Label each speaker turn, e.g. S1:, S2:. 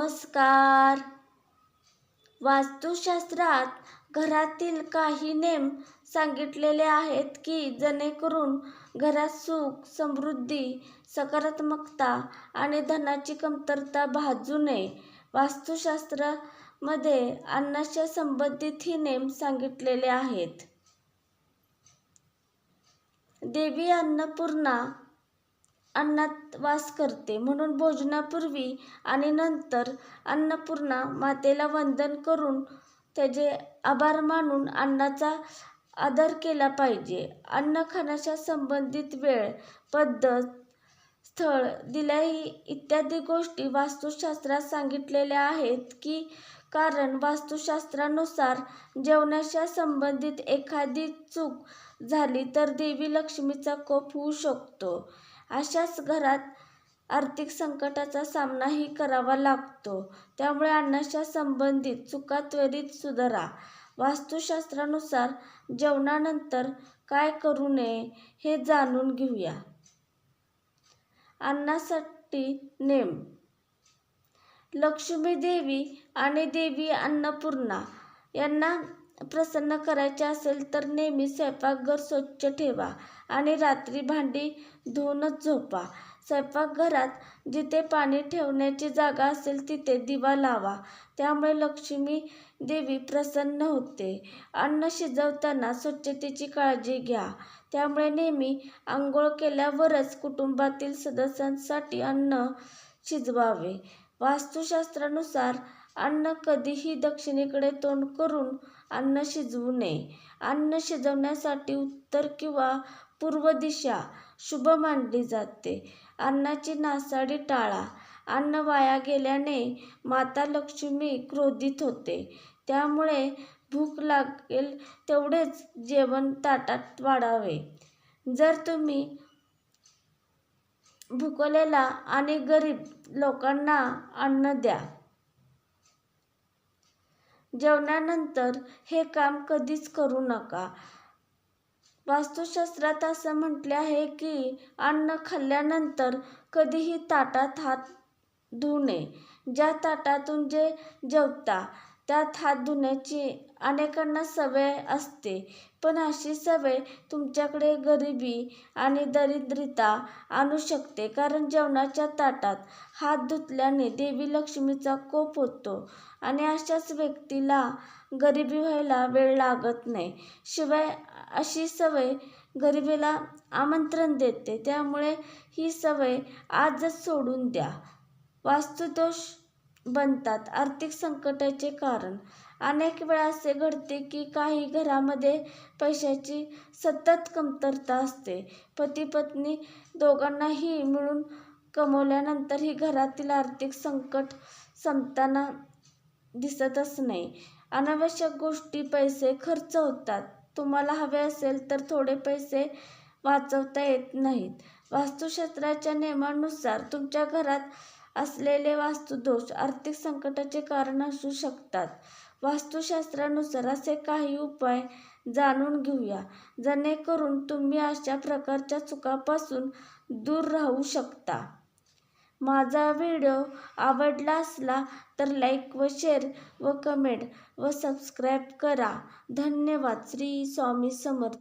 S1: नमस्कार. वास्तुशास्त्रात घरातील काही नेम सांगितलेले आहेत की जेणेकरून घरात सुख समृद्धी सकारात्मकता आणि धनाची कमतरता भाजू नये. वास्तुशास्त्रामध्ये अन्नाच्या संबंधित ही नेम सांगितलेले आहेत. देवी अन्नपूर्णा अन्नात वास करते. म्हणून भोजनापूर्वी आणि नंतर अन्नपूर्णा मातेला वंदन करून त्याचे आभार मानून अन्नाचा आदर केला पाहिजे. अन्न खाण्याच्या संबंधित वेळ पद्धत स्थळ दिल्याही इत्यादी गोष्टी वास्तुशास्त्रात सांगितलेल्या आहेत की कारण वास्तुशास्त्रानुसार जेवणाच्या संबंधित एखादी चूक झाली तर देवी लक्ष्मीचा कोप होऊ शकतो. अशाच घरात आर्थिक संकटाचा सामनाही करावा लागतो. त्यामुळे अन्नाच्या संबंधित चुका त्वरित सुधारा. वास्तुशास्त्रानुसार जेवणानंतर काय करू नये हे जाणून घेऊया. अन्नासाठी नेम. लक्ष्मी देवी आणि देवी अन्नपूर्णा यांना प्रसन्न करायचे असेल तर नेहमी स्वयंपाकघर स्वच्छ ठेवा आणि रात्री भांडी धुवूनच झोपा. स्वयंपाकघरात जिथे पाणी ठेवण्याची जागा असेल तिथे दिवा लावा. त्यामुळे लक्ष्मी देवी प्रसन्न होते. अन्न शिजवताना स्वच्छतेची काळजी घ्या. त्यामुळे नेहमी आंघोळ केल्यावरच कुटुंबातील सदस्यांसाठी अन्न शिजवावे. वास्तुशास्त्रानुसार अन्न कधीही दक्षिणेकडे तोंड करून अन्न शिजवू नये. अन्न शिजवण्यासाठी उत्तर किंवा पूर्व दिशा शुभ मानली जाते. अन्नाची नासाडी टाळा. अन्न वाया गेल्याने माता लक्ष्मी क्रोधित होते. त्यामुळे भूक लागेल तेवढेच जेवण ताटात वाढावे. जर तुम्ही भुकलेला आणि गरीब लोकांना अन्न द्या जेवणानंतर हे काम कधीच करू नका. वास्तुशास्त्रात असं म्हटले आहे की अन्न खाल्ल्यानंतर कधीही ताटात हात धुऊ नये. ज्या ताटातून जे जेवता त्यात हात धुण्याची अनेकांना सवय असते. पण अशी सवय तुमच्याकडे गरिबी आणि दरिद्रता आणू शकते कारण जेवणाच्या ताटात हात धुतल्याने देवी लक्ष्मीचा कोप होतो आणि अशाच व्यक्तीला गरिबी व्हायला वेळ लागत नाही. शिवाय अशी सवय गरिबीला आमंत्रण देते. त्यामुळे ही सवय आजच सोडून द्या. वास्तुदोष बनतात. आर्थिक संकटाचे कारण. अनेक वेळा असे घडते की काही घरामध्ये पैशाची सतत कमतरता असते. पती पत्नी दोघांनाही मिळून कमवल्यानंतरही घरातील आर्थिक संकट संपताना दिसतच नाही. अनावश्यक गोष्टी पैसे खर्च होतात. तुम्हाला हवे असेल तर थोडे पैसे वाचवता येत नाहीत. वास्तुशास्त्राच्या नियमानुसार तुमच्या घरात असलेले वास्तुदोष आर्थिक संकटाचे कारण असू शकतात. वास्तुशास्त्रानुसार असे काही उपाय जाणून घेऊया. जेणेकरून तुम्ही अशा प्रकारच्या चुकापासून दूर राहू शकता. माझा व्हिडिओ आवडला असला तर लाईक व शेअर व कमेंट व सबस्क्राईब करा. धन्यवाद. श्री स्वामी समर्थ